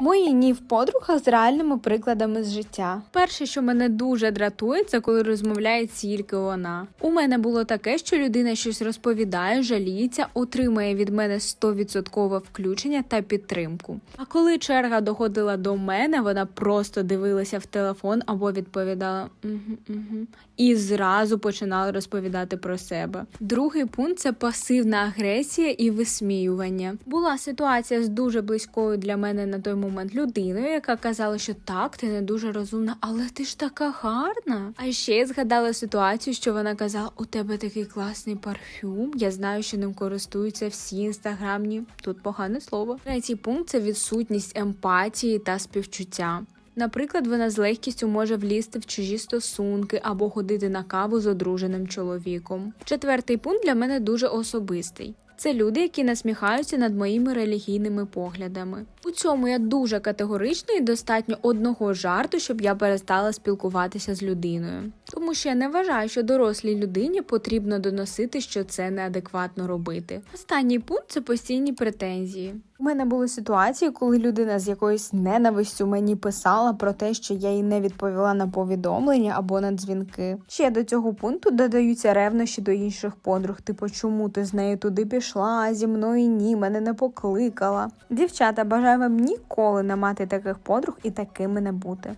Мої ні в подругах з реальними прикладами з життя. Перше, що мене дуже дратує, це коли розмовляє тільки вона. У мене було таке, що людина щось розповідає, жаліється, отримає від мене 100% включення та підтримку. А коли черга доходила до мене, вона просто дивилася в телефон або відповідала угу, угу, і зразу починала розповідати про себе. Другий пункт це пасивна агресія і висміювання. Була ситуація з дуже близькою для мене на той момент людиною, яка казала, що так, ти не дуже розумна, але ти ж така гарна. А ще я згадала ситуацію, що вона казала: у тебе такий класний парфюм. Я знаю, що ним користуються всі інстаграмні. Тут погане слово. Третій пункт це відсутність емпатії та співчуття. Наприклад, вона з легкістю може влізти в чужі стосунки або ходити на каву з одруженим чоловіком. Четвертий пункт для мене дуже особистий. Це люди, які насміхаються над моїми релігійними поглядами. У цьому я дуже категорична і достатньо одного жарту, щоб я перестала спілкуватися з людиною. Тому що я не вважаю, що дорослій людині потрібно доносити, що це неадекватно робити. Останній пункт це постійні претензії. У мене були ситуації, коли людина з якоюсь ненавистю мені писала про те, що я їй не відповіла на повідомлення або на дзвінки. Ще до цього пункту додаються ревнощі до інших подруг, типу, чому ти з нею туди пішла, а зі мною ні, мене не покликала. Дівчата, бажаю вам ніколи не мати таких подруг і такими не бути.